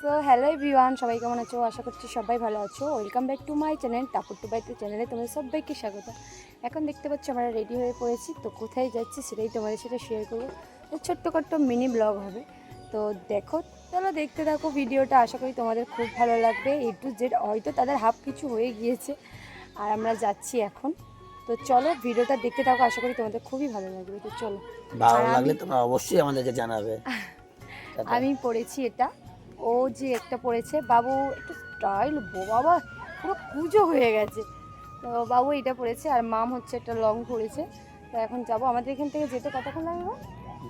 So hello everyone সবাই কেমন আছো? আশা করছি সবাই ভালো আছো। Welcome back to my channel টাপুর টু বাইতে চ্যানেলে তোমাদের সবাইকে স্বাগত। এখন দেখতে পাচ্ছ আমরা রেডি হয়ে পড়েছি তো কোথায় যাচ্ছি সেটাই তোমাদের সাথে শেয়ার করব। ছোট্ট ছোট্ট মিনি ব্লগ হবে। তো দেখো চলো দেখতে থাকো ভিডিওটা আশা করি তোমাদের খুব ভালো লাগবে। এ টু জেড হয়তো তাদের হাফ কিছু হয়ে গিয়েছে। আর আমরা যাচ্ছি এখন। তো চলো ভিডিওটা দেখতে থাকো আশা করি তোমাদের খুবই ভালো লাগবে। তো চলো। ভালো লাগলে তোমরা অবশ্যই আমাদেরকে জানাবে। আমি পড়েছি এটা। ও যে একটা পড়েছে বাবু একটু স্টাইল বাবা পুরো পুজো হয়ে গেছে। তো বাবু এটা পড়েছে আর মাম হচ্ছে একটা লং পড়েছে। তো এখন যাব আমাদের এখান থেকে যেতে কতক্ষণ লাগবে?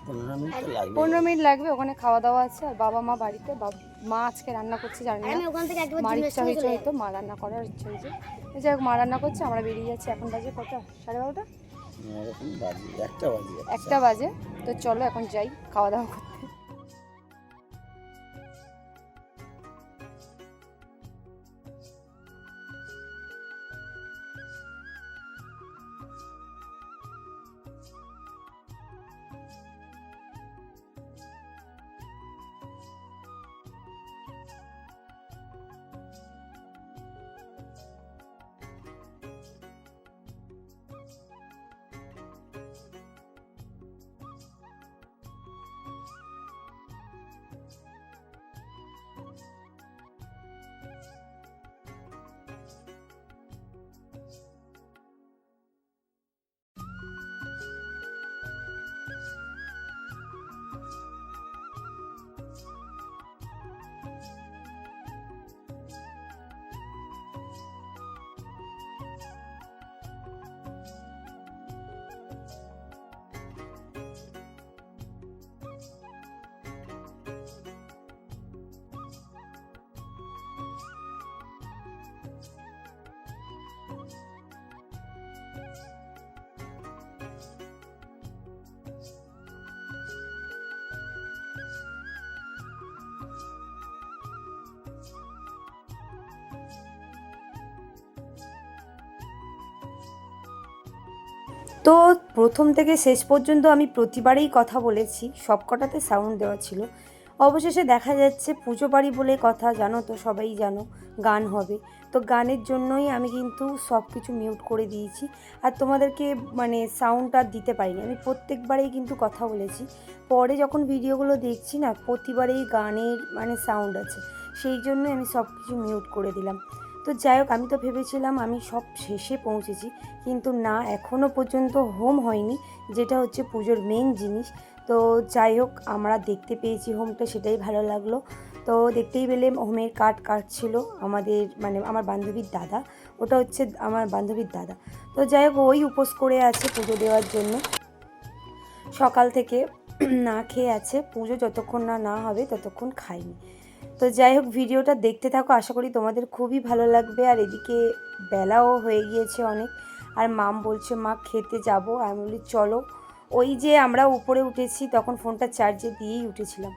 পনেরো মিনিট লাগবে পনেরো মিনিট লাগবে ওখানে খাওয়া দাওয়া আছে আর বাবা মা বাড়িতে বাব- মা আজকে রান্না করছে জানি আমি না ওখান থেকে মার ইচ্ছা হয়েছে হয়তো মা রান্না করার ইচ্ছা হয়েছে। যাই হোক মা রান্না করছে আমরা বেরিয়ে যাচ্ছি এখন বাজে কত সাড়ে বারোটা? একটা বাজে। একটা বাজে তো চলো এখন যাই খাওয়া দাওয়া করতে। তো প্রথম থেকে শেষ পর্যন্ত আমি প্রতিবারেই কথা বলেছি। সব কটাতে সাউন্ড দেওয়া ছিল। অবশেষে দেখা যাচ্ছে পুজো বাড়ি বলে কথা, জানো তো, সবাই জানো, গান হবে। তো গানের জন্যই আমি কিন্তু সব কিছু মিউট করে দিয়েছি। আর তোমাদেরকে মানে সাউন্ডটা দিতে পারিনি। আমি প্রত্যেকবারেই কিন্তু কথা বলেছি। পরে যখন ভিডিওগুলো দেখছি না, প্রতিবারেই গানের মানে সাউন্ড আছে। সেই জন্যই আমি সব কিছু মিউট করে দিলাম। তো যাই হোক, আমি তো ভেবেছিলাম আমি সব শেষে পৌঁছেছি, কিন্তু না এখনও পর্যন্ত হোম হয়নি, যেটা হচ্ছে পুজোর মেন জিনিস। তো যাই হোক, আমরা দেখতে পেয়েছি হোমটা সেটাই ভালো লাগল। তো দেখতেই পেলে হোমের কাঠ কাটছিল আমাদের মানে আমার বান্ধবীর দাদা, ওটা হচ্ছে আমার বান্ধবীর দাদা। তো যাই হোক, ওই উপোস করে আছে পুজো দেওয়ার জন্য। সকাল থেকে না খেয়ে আছে, পুজো যতক্ষণ না না হবে ততক্ষণ খাইনি। তো যাই হোক, ভিডিওটা দেখতে থাকো, আশা করি তোমাদের খুবই ভালো লাগবে। আর এদিকে বেলাও হয়ে গিয়েছে অনেক। আর মাম বলছে, মা, খেতে যাব। আমি বলি, চলো। ওই যে আমরা উপরে উঠেছি, তখন ফোনটা চার্জে দিয়েই উঠেছিলাম।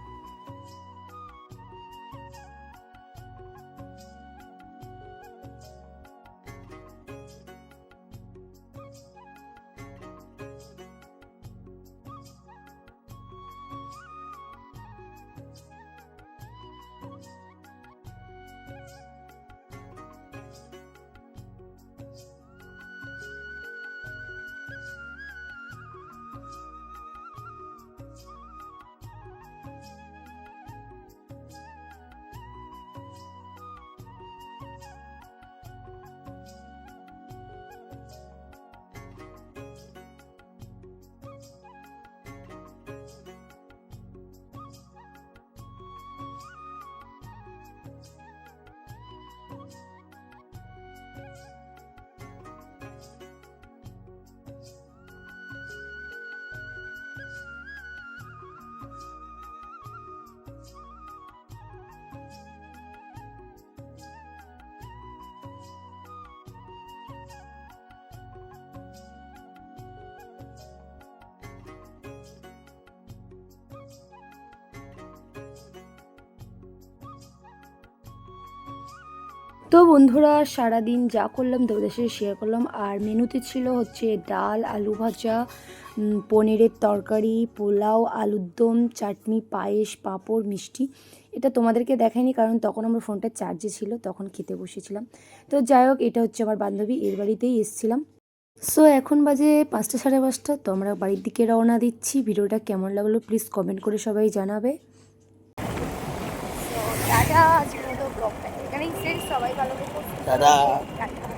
তো বন্ধুরা, সারাদিন যা করলাম তোমাদের সাথে শেয়ার করলাম। আর মেনুতে ছিল হচ্ছে ডাল, আলু ভাজা পনিরের তরকারি, পোলাও, আলুর দম, চাটনি, পায়েস, পাঁপড়, মিষ্টি। এটা তোমাদেরকে দেখাইনি কারণ তখন আমার ফোনটা চার্জে ছিল, তখন খেতে বসেছিলাম। তো যাই হোক, এটা হচ্ছে আমার বান্ধবী, এর বাড়িতেই এসেছিলাম। সো এখন বাজে পাঁচটা সাড়ে পাঁচটা, তো আমরা বাড়ির দিকে রওনা দিচ্ছি। ভিডিওটা কেমন লাগল প্লিজ কমেন্ট করে সবাই জানাবে। এখানেই শেষ সবাই ভালো থেকো দাদা টাটা।